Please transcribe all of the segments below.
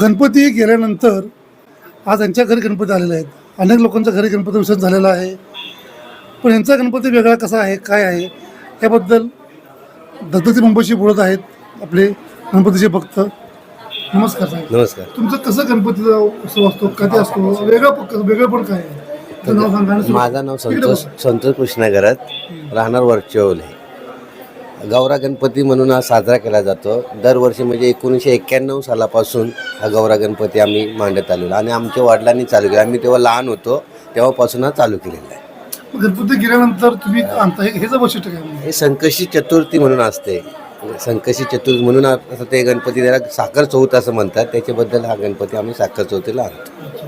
गणपती गेल्यानंतर आज यांच्या घरी गणपती आलेले आहेत. अनेक लोकांच्या घरी गणपती विसर्जन झालेला आहे. पण यांचा गणपती वेगळा कसा आहे काय आहे याबद्दल दत्तती मुंबईशी बोलत आहेत आपले गणपतीचे भक्त. नमस्कार साहेब. नमस्कार. तुमचं कसं गणपतीचा उत्सव असतो कधी असतो वेगळं वेगळं पण काय आहे? माझं नाव संतोष. संतोष कृष्णागरात राहणार वरचौल आहे गौरा गणपती म्हणून हा साजरा केला जातो. दरवर्षी म्हणजे एकोणीसशे एक्क्याण्णव सालापासून हा गौरा गणपती आम्ही मांडत आलेलो. आणि आमच्या वडिलांनी चालू केला. आम्ही तेव्हा लहान होतो तेव्हापासून हा चालू केलेला आहे. गणपती गेल्यानंतर तुम्ही आणता हे ह्याचं वैशिष्ट्य काय म्हणजे? हे संकष्टी चतुर्थी म्हणून असते. संकष्टी चतुर्थी म्हणून असं ते गणपती त्याला साखर चौथ असं म्हणतात. त्याच्याबद्दल हा गणपती आम्ही साखर चौथीला आणतो.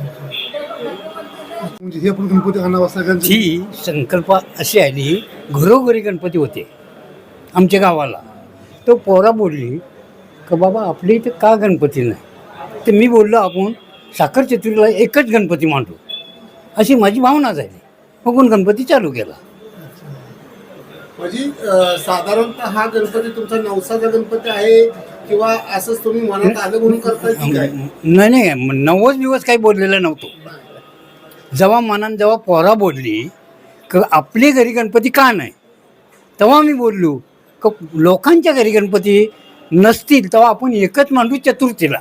म्हणजे हे आपण गणपती आणावा सगळ्यांची? ही संकल्प अशी आली घरोघरी गणपती होते आमच्या गावाला. तो पोरा बोलली का बाबा आपल्या इथं का गणपती नाही? तर मी बोललो आपण साखर चतुर्थीला एकच गणपती मांडू. अशी माझी भावना झाली. मग गणपती चालू केला. म्हणजे अं, साधारणतः हा गणपती तुमचा नवसाचा गणपती आहे किंवा असंच तुम्ही मनात आलं म्हणून करताय की काय? नाही नाही नव्वद दिवस काही बोललेलं नव्हतो. जेव्हा मनानं जेव्हा पोरा बोलली का आपली घरी गणपती का नाही? तेव्हा मी बोललो क लोकांच्या घरी गणपती नसतील तेव्हा आपण एकच मांडू चतुर्थीला.